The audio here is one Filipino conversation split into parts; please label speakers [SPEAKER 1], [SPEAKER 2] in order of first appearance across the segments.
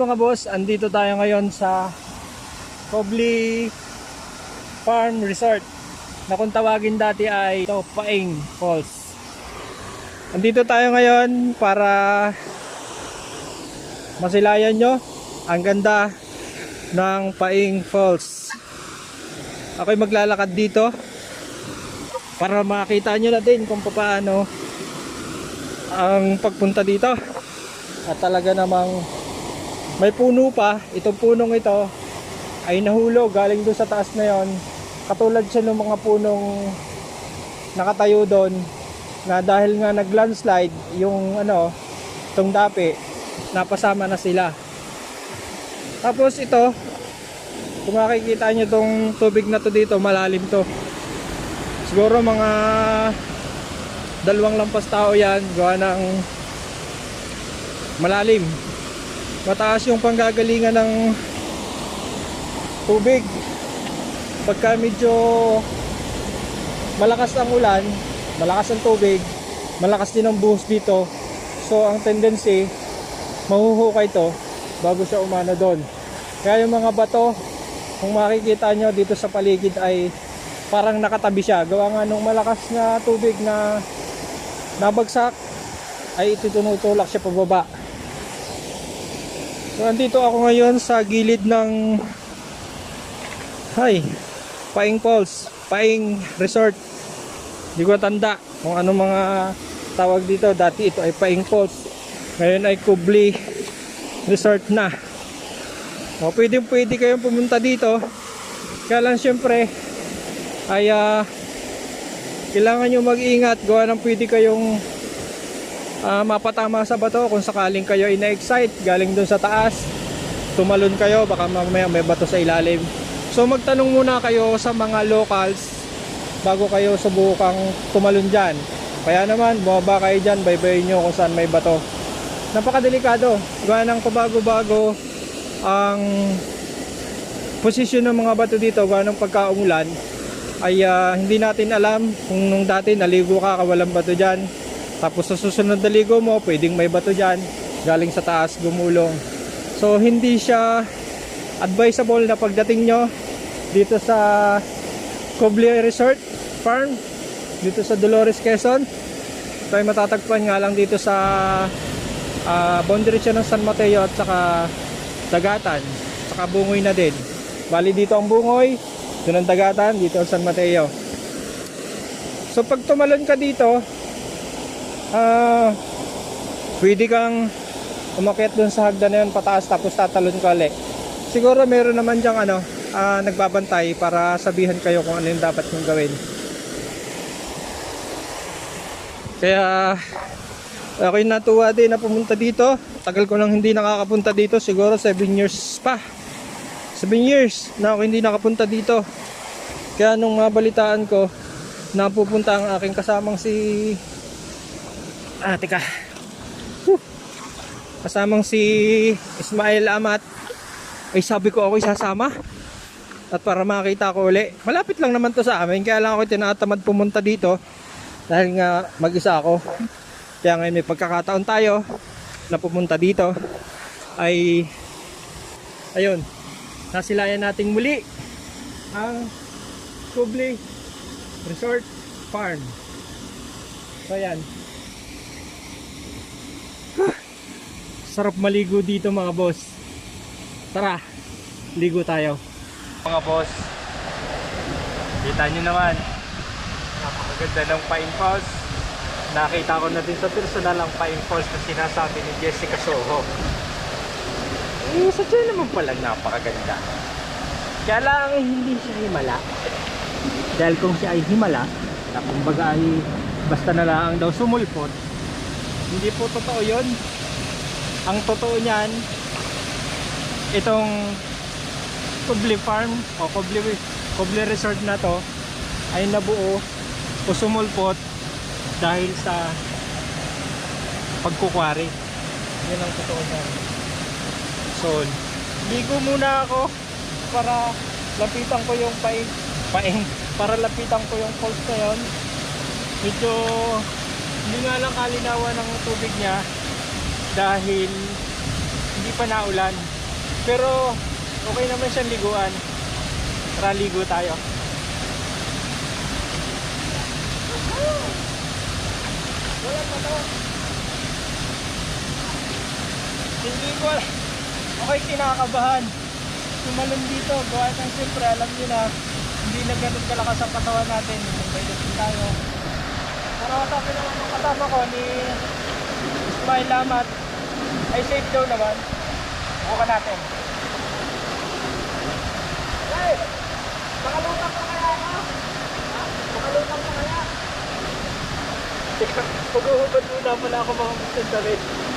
[SPEAKER 1] mga boss, andito tayo ngayon sa Kobli Farm Resort na kung tawagin dati ay ito, Paing Falls. Andito tayo ngayon para masilayan nyo ang ganda ng Paing Falls. Ako'y maglalakad dito para makita nyo na din kung paano ang pagpunta dito. At talaga namang may puno pa. Itong punong ito ay nahulog galing doon sa taas na yon. Katulad siya ng mga punong nakatayo doon na dahil nga nag-landslide yung ano, itong dapi, napasama na sila. Tapos ito, kung makikita nyo itong tubig na to dito, malalim to. Siguro mga dalawang lampas tao yan, gawa ng malalim. Mataas yung panggagalingan ng tubig. Pagka medyo malakas ang ulan, malakas ang tubig, malakas din ang buhos dito. So ang tendency, mahuhukay to bago siya umano doon. Kaya yung mga bato, kung makikita nyo dito sa paligid ay parang nakatabi siya. Gawa nga nung malakas na tubig na nabagsak, ay ititunutulak siya pababa. So, andito ako ngayon sa gilid ng Hay, Paing Falls, Paing Resort. Hindi ko tanda kung ano mga tawag dito. Dati ito ay Paing Falls. Ngayon ay Kubli Resort na. O, pwede pwede kayong pumunta dito. Kaya lang syempre ay ah, kailangan nyo mag-ingat. Gawa ng pwede kayong ah, mapatama sa bato kung sakaling kayo ina-excite galing dun sa taas tumalon kayo baka mamaya may bato sa ilalim. So magtanong muna kayo sa mga locals bago kayo subukang tumalon dyan. Kaya naman bumaba kayo dyan baybayin nyo kung saan may bato. Napakadelikado. Gawa ng pabago-bago ang posisyon ng mga bato dito gawa ng pagkaumulan ay ah, hindi natin alam kung nung dati naligo ka kawalang bato dyan tapos sa susunod na ligo mo, pwedeng may bato dyan, galing sa taas, gumulong. So, hindi siya advisable na pagdating nyo dito sa Coblia Resort Farm, dito sa Dolores, Quezon. Ay matatagpuan nga lang dito sa uh, boundary siya ng San Mateo at saka Dagatan, saka Bungoy na din. Bali dito ang Bungoy, doon ang Dagatan, dito ang San Mateo. So pag tumalon ka dito, ah pwede kang umakyat dun sa hagdan na yun pataas tapos tatalon ka ulit. Siguro meron naman diyang ano, ah, nagbabantay para sabihan kayo kung ano yung dapat nyong gawin. Kaya ako'y natuwa din na pumunta dito. Tagal ko nang hindi nakakapunta dito, siguro 7 years pa. 7 years na ako hindi nakapunta dito. Kaya nung mabalitaan ko, napupunta ang aking kasamang si Ah, teka. Kasamang si Ismail Amat. Ay sabi ko ako'y sasama. At para makita ko uli. Malapit lang naman to sa amin. Kaya lang ako tinatamad pumunta dito. Dahil nga mag-isa ako. Kaya ngayon may pagkakataon tayo na pumunta dito. Ay ayun. Nasilayan nating muli ang Kubli Resort Farm. So ayan. Sarap maligo dito mga boss. Tara, ligo tayo. Mga boss, kita nyo naman. Napakaganda ng Pine Falls. Nakita ko na din sa personal ang Pine Falls na sinasabi ni Jessica Soho. Eh, sadya naman pala napakaganda. Kaya lang hindi siya himala. Dahil kung siya ay himala, na kumbaga ay basta na lang daw sumulpot, hindi po totoo yun. Ang totoo niyan itong Kubli Farm o Kubli, Kubli Resort na to ay nabuo o sumulpot dahil sa pagkukwari. Yun ang totoo niyan. So ligo muna ako para lapitan ko yung paing paing para lapitan ko yung falls na yun. Medyo hindi nga lang kalinawan ng tubig niya dahil hindi pa naulan. Pero okay naman siyang liguan. Tara ligo tayo. Wala pa to. Hindi ko. Ako'y kinakabahan. Tumalon dito. Gawa siyempre, alam niyo na, hindi na ganun kalakas ang katawan natin. May din tayo. Pero sabi naman ng kasama ko ni Ismail Lamat, ay safe daw naman. Buka natin. Hey! Makalutang pa kaya ako? Ha? Makalutang pa kaya? Teka, pag-uhubad muna pala ako mga magsandarin. Woohoo!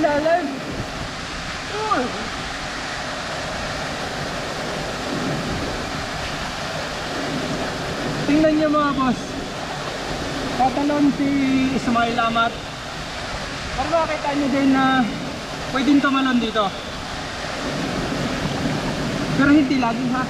[SPEAKER 1] Lalim! Uh! Tingnan niyo mga boss. Tatalon si Ismail Amat. Para makita niyo din na pwedeng tumalon dito. Pero hindi lagi ha.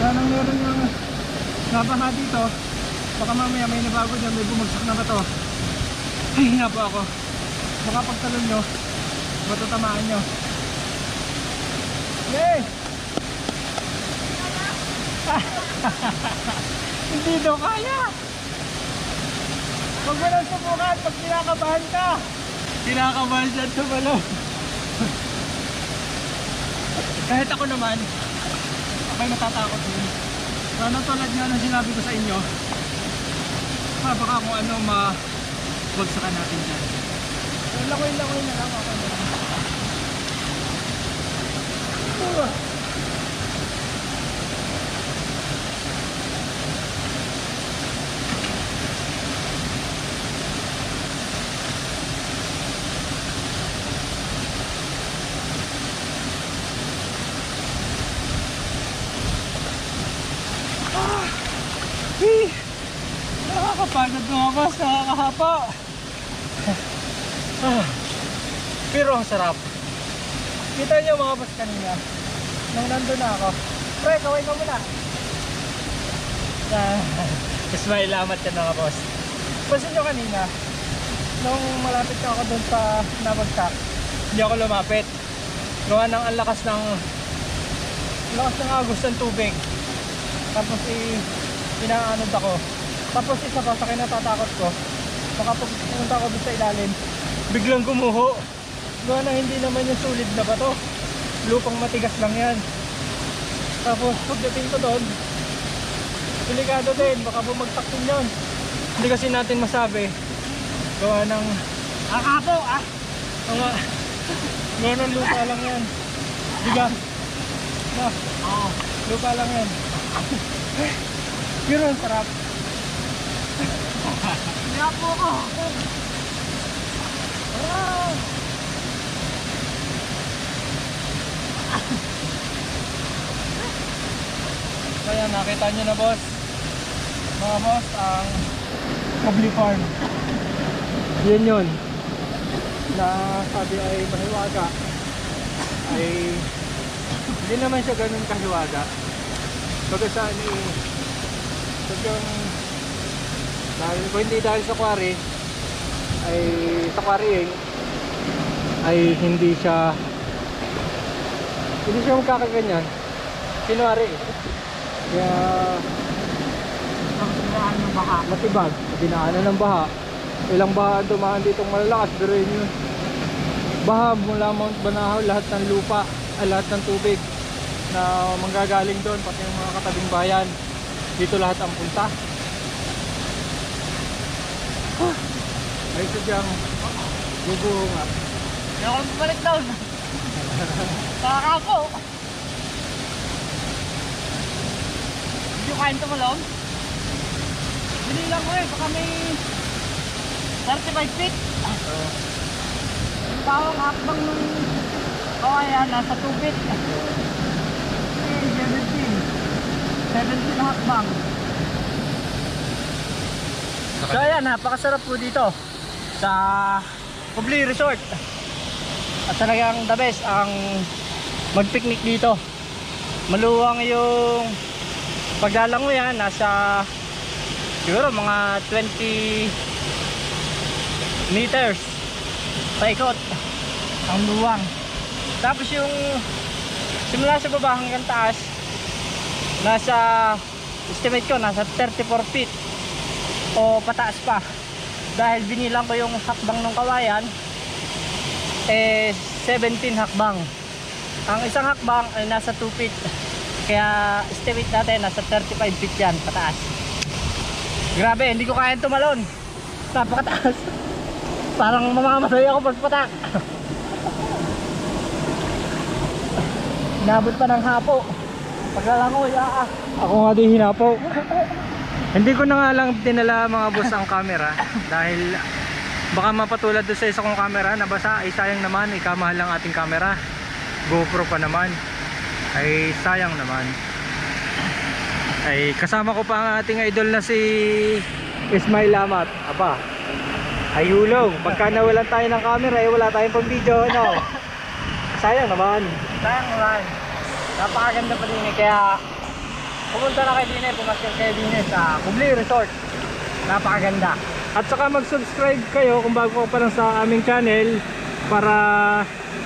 [SPEAKER 1] Kaya nang meron yung nabaha dito, baka mamaya may nabago dyan, may bumagsak na ba to. Ay, hina po ako. Baka pagtalon nyo, matatamaan nyo. Yay! Hindi daw kaya! Huwag mo lang subukan pag kinakabahan ka! Kinakabahan siya tumalon. Kahit ako naman, ako'y natatakot din. Ano tulad nga ng sinabi ko sa inyo, ah, baka kung ano ma bagsakan natin dyan. Lakoy-lakoy na lang ako. Uh. Ah! Nakakapagod mga boss, nakakahapa. Ah, pero ang sarap. Kita niyo mga boss kanina. Nung nandun na ako. Pre, kaway ka muna. Ah, Ismail, lamat ka mga boss. Pansin nyo kanina, nung malapit na ako dun sa nabagsak, hindi ako lumapit. Gawa ng ang lakas ng lakas ng agos ng tubig. Tapos i inaanod ako. Tapos isa pa sa kinatatakot ko, baka pag pumunta ako doon sa ilalim, biglang gumuho. Gawa na hindi naman yung sulit na bato. Lupang matigas lang yan. Tapos pagdating ko doon, delikado din, baka bumagsak din yun. Hindi kasi natin masabi. Gawa ng akapo ah! Mga, gawa ng lupa lang yan. Bigas. Ah,
[SPEAKER 2] Oo.
[SPEAKER 1] lupa lang yan. Pero ang sarap.
[SPEAKER 2] Kaya po ako.
[SPEAKER 1] Nakita nyo na boss. Mga boss ang Public Farm. Yun yun. Na sabi ay mahiwaga. Ay Hindi naman siya ganun kahiwaga. Baga saan eh Sadyang dahil, Kung hindi dahil sa quarry Ay sa quarrying Ay hindi siya Hindi siya magkakaganyan. Kinwari eh kaya
[SPEAKER 2] sinaan ng baka.
[SPEAKER 1] matibag, dinaanan ng baha. Ilang baha ang dumaan ditong malalakas, pero yun yun. Baha mula Mount Banahaw, lahat ng lupa, ay lahat ng tubig na manggagaling doon, pati yung mga katabing bayan. Dito lahat ang punta. Ay sadyang bubunga.
[SPEAKER 2] Hindi ako bumalik down. Baka ko kain tumalon. Binilang ko eh, baka may 35 feet. Tawang hakbang ng kawayan, nasa 2 feet. Eh, 17. 17 na hakbang. So ayan, napakasarap po dito sa Kubli Resort. At talagang the best ang mag-picnic dito. Maluwang yung paglalango yan, nasa siguro mga 20 meters paikot ang luwang. Tapos yung simula sa baba hanggang taas, nasa estimate ko, nasa 34 feet o pataas pa. Dahil binilang ko yung hakbang ng kawayan, eh 17 hakbang. Ang isang hakbang ay nasa 2 feet. Kaya estimate natin nasa 35 feet yan pataas. Grabe, hindi ko kaya tumalon. Napakataas. Parang mamamatay ako pagpatak. Nabot pa ng hapo. Paglalangoy, ah, ah.
[SPEAKER 1] Ako nga din hinapo. Hindi ko na nga lang tinala mga boss ang camera dahil baka mapatulad doon sa isa kong camera nabasa ay sayang naman ikamahal lang ating camera GoPro pa naman ay sayang naman ay kasama ko pa ang ating idol na si Ismail Lamat aba ay hulog pagka nawalan tayo ng camera ay wala tayong pang video no sayang naman
[SPEAKER 2] Sayang naman. Napakaganda pa din eh. Kaya pumunta na kayo din eh. Pumasyal kayo din eh sa Kubli Resort. Napakaganda.
[SPEAKER 1] At saka mag-subscribe kayo kung bago ka pa lang sa aming channel para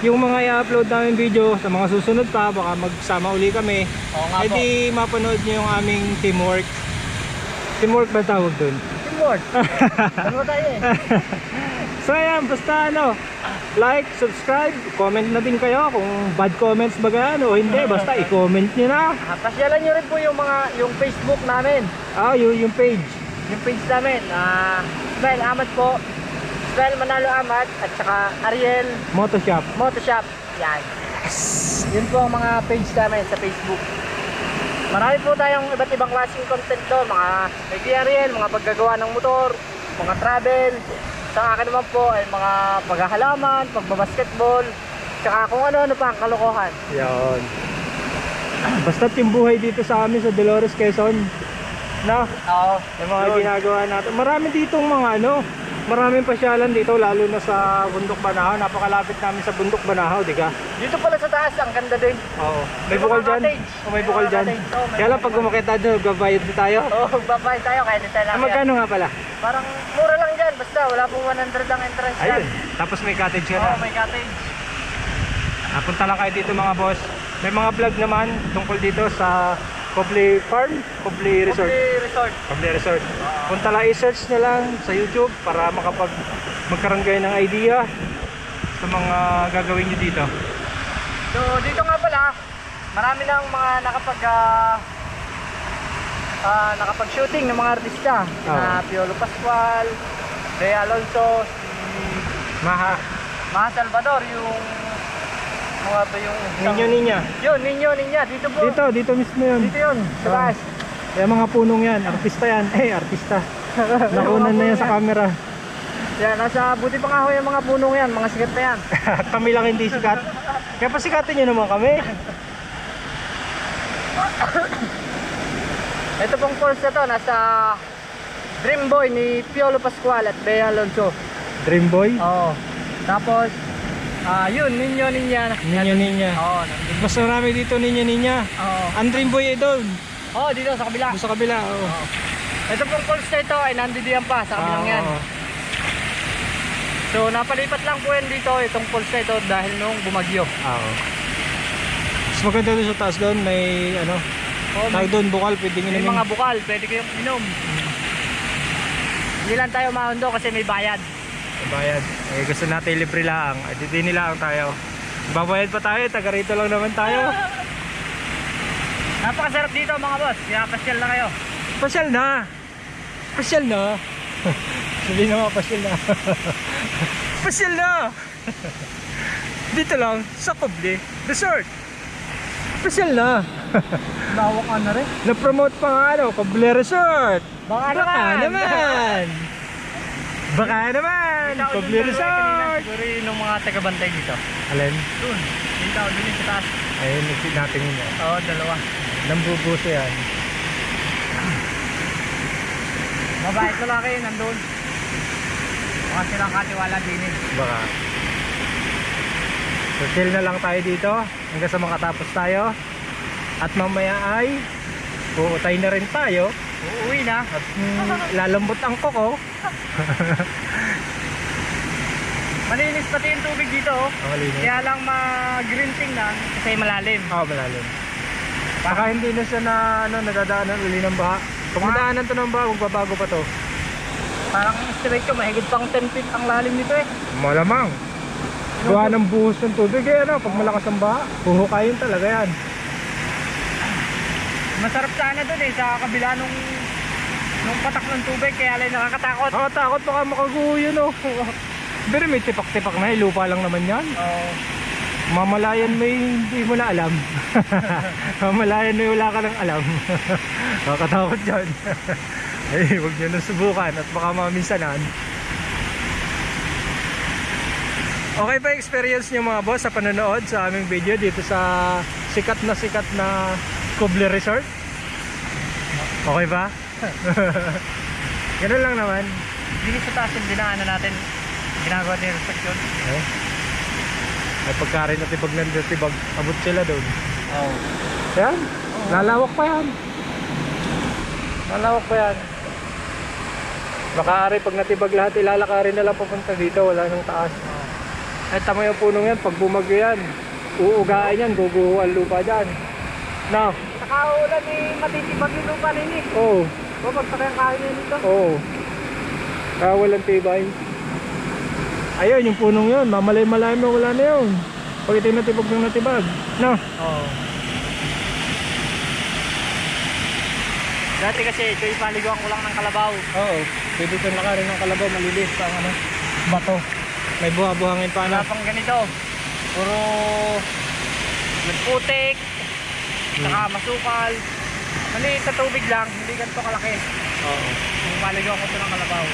[SPEAKER 1] yung mga i-upload namin video sa mga susunod pa baka magsama uli kami
[SPEAKER 2] Oo nga po.
[SPEAKER 1] mapanood nyo yung aming teamwork teamwork ba tawag dun?
[SPEAKER 2] Teamwork. Ano ba tayo eh?
[SPEAKER 1] so ayan basta ano like, subscribe, comment na din kayo kung bad comments ba ganyan o hindi basta i-comment nyo na
[SPEAKER 2] Ah, Pasyalan nyo rin po yung mga yung Facebook namin.
[SPEAKER 1] ah yung, yung page
[SPEAKER 2] Yung page namin. Ah, Ismael Amat po. Ismael Manalo Amat at saka Ariel
[SPEAKER 1] Motoshop
[SPEAKER 2] Motoshop. Yan. Yun po ang mga page namin sa Facebook. Marami po tayong iba't ibang klaseng content doon. Mga kay Ariel, mga paggagawa ng motor, mga travel. Sa akin naman po ay mga paghahalaman, pagbabasketball, tsaka kung ano-ano pa ang kalokohan.
[SPEAKER 1] Yan. Basta yung buhay dito sa amin sa Dolores, Quezon. Na,
[SPEAKER 2] Oo.
[SPEAKER 1] yung mga
[SPEAKER 2] Yun.
[SPEAKER 1] ginagawa natin. Marami ditong mga ano, maraming pasyalan dito lalo na sa Bundok Banahaw. Napakalapit namin sa Bundok Banahaw, di ka?
[SPEAKER 2] Dito pala sa taas, ang ganda din.
[SPEAKER 1] Oo. May
[SPEAKER 2] May
[SPEAKER 1] bukal dyan. O may
[SPEAKER 2] May
[SPEAKER 1] bukal dyan.
[SPEAKER 2] may
[SPEAKER 1] Kaya lang pag umakit tayo, magbabayad tayo.
[SPEAKER 2] Oo, oh, babay tayo, kaya din tayo
[SPEAKER 1] Ah, magkano nga pala?
[SPEAKER 2] Parang mura lang dyan, basta wala pong 100 ang entrance dyan.
[SPEAKER 1] Ayun. Tapos may cottage ka
[SPEAKER 2] Oo,
[SPEAKER 1] na.
[SPEAKER 2] may cottage.
[SPEAKER 1] Napunta lang kayo dito mga boss. May mga vlog naman tungkol dito sa Cobley Farm, Cobley Resort.
[SPEAKER 2] Kubli Resort.
[SPEAKER 1] Cobley Resort. Punta lang i-search na lang sa YouTube para makapag magkaroon kayo ng idea sa mga gagawin nyo dito.
[SPEAKER 2] So, dito nga pala, marami nang mga nakapag ah, ah, nakapag-shooting ng mga artista.
[SPEAKER 1] Oo.
[SPEAKER 2] Na Piolo Pascual, Bea Alonso, si
[SPEAKER 1] Maha,
[SPEAKER 2] Maha Salvador, yung mga ba yung
[SPEAKER 1] ninyo ninya.
[SPEAKER 2] Yun, ninyo, ninya, dito po.
[SPEAKER 1] Dito, dito mismo yun.
[SPEAKER 2] Dito yun, sa taas.
[SPEAKER 1] Kaya mga punong yan, artista yan. Eh, artista. Nakunan na yan sa camera.
[SPEAKER 2] Yan, nasa buti pa nga ho yung mga punong yan, mga sikat na yan.
[SPEAKER 1] Kami lang hindi sikat. Kaya pasikatin nyo naman kami.
[SPEAKER 2] Ito pong course na to, nasa Dream Boy ni Piolo Pascual at Bea Alonso.
[SPEAKER 1] Dream Boy.
[SPEAKER 2] Oo. Tapos, ah yun, ninyo ninya.
[SPEAKER 1] Ninyo ninya.
[SPEAKER 2] Oo, nandun.
[SPEAKER 1] Mas marami dito ninyo ninya.
[SPEAKER 2] Oo.
[SPEAKER 1] Ang Dream Boy ay doon.
[SPEAKER 2] Oo, dito sa kabila.
[SPEAKER 1] Doon sa kabila. Oh.
[SPEAKER 2] Oo. Ito pong course na ito ay nandidiyan pa sa kabilang yan.
[SPEAKER 1] Oo.
[SPEAKER 2] So, napalipat lang po yan dito, itong course na ito dahil nung bumagyo.
[SPEAKER 1] Oo. Mas maganda doon sa taas doon. May ano.
[SPEAKER 2] Oo,
[SPEAKER 1] Tawag doon bukal. Pwede nyo
[SPEAKER 2] may mga bukal, pwede kayong inom. Hindi lang tayo mahundo kasi may bayad.
[SPEAKER 1] Bayad. Eh gusto natin libre lang. Ay di nila tayo. Babayad pa tayo. Taga rito lang naman tayo.
[SPEAKER 2] Napakasarap dito mga boss, kaya pasyal na kayo.
[SPEAKER 1] Pasyal na. Pasyal na. Sabihin na nga, pasyal na. pasyal na! Dito lang, sa Kubli Resort. Pasyal na.
[SPEAKER 2] Lawak na rin.
[SPEAKER 1] Na-promote pa nga ano, Kubli Resort.
[SPEAKER 2] Baka
[SPEAKER 1] Baka
[SPEAKER 2] naman.
[SPEAKER 1] naman. Baka naman. Kubli Resort.
[SPEAKER 2] Siguro yun yung mga taga-bantay dito.
[SPEAKER 1] Alin?
[SPEAKER 2] Doon. Dito, doon yung sa taas.
[SPEAKER 1] Ayun, natingin niya.
[SPEAKER 2] Oo, dalawa.
[SPEAKER 1] Nambubuso yan.
[SPEAKER 2] Mabait lalaki, nandun. Baka silang katiwala din eh.
[SPEAKER 1] Baka. So chill na lang tayo dito hanggang sa makatapos tayo. At mamaya ay uutay na rin tayo
[SPEAKER 2] Uuwi na.
[SPEAKER 1] at mm, lalambot ang koko.
[SPEAKER 2] Malinis pati yung tubig dito. oh.
[SPEAKER 1] Ang malinis.
[SPEAKER 2] Kaya lang mag-green tingnan kasi malalim.
[SPEAKER 1] Oo, malalim. Baka hindi na siya na ano, nadadaanan uli ng baha. Pag madaanan to ng baha, magbabago pa to.
[SPEAKER 2] Parang estimate ko, mahigit pang 10 feet ang lalim nito eh.
[SPEAKER 1] Malamang. Gawa ng buhos ng tubig eh, ano, pag malakas ang baha, huhukayin talaga yan.
[SPEAKER 2] Masarap sana doon eh, sa kabila nung nung patak ng tubig, kaya lang nakakatakot.
[SPEAKER 1] Ako takot baka makaguho yun oh. Pero may tipak-tipak na, eh, lupa lang naman yan.
[SPEAKER 2] Oo.
[SPEAKER 1] Mamalayan may hindi mo na alam. Mamalayan may wala ka nang alam. Kakatakot dyan. Ay, huwag nyo na subukan at baka maminsanan. Okay ba experience nyo mga boss sa panonood sa aming video dito sa sikat na sikat na Kubli Resort? Okay ba? Ganun lang naman.
[SPEAKER 2] Dito sa taas yung dinaanan natin, ginagawa din yung restriction.
[SPEAKER 1] Eh? Ay pagkarin na tibag ng tibag, abot sila doon.
[SPEAKER 2] Oo.
[SPEAKER 1] Yan. Lalawak pa yan. Lalawak pa yan. Makaari pag natibag lahat, ilalakarin na lang papunta dito. Wala nang taas. Ay tama yung punong yan. Pag bumagyo yan, uugaan yan. Guguho ang lupa dyan. No.
[SPEAKER 2] Saka ulan eh, matitibag yung lupa rin eh.
[SPEAKER 1] Oo.
[SPEAKER 2] Babagsak yung kain nyo dito.
[SPEAKER 1] Oo. Kaya walang tibay. Ayun, yung punong yun. Mamalay-malay mo, wala na yun. Pag ito yung natibag ng natibag. No.
[SPEAKER 2] Oo. Dati kasi ito ipaliguan ko lang ng kalabaw.
[SPEAKER 1] Oo. Pwede itong lakarin ng kalabaw. Malilis pa ang ano. Bato. May buha-buhangin pa
[SPEAKER 2] Wala
[SPEAKER 1] na.
[SPEAKER 2] pang ganito. Puro nagputik, saka masukal. Maliit sa tubig lang, hindi ganito kalaki.
[SPEAKER 1] Oo.
[SPEAKER 2] Kung paliguan ko ito ng kalabaw.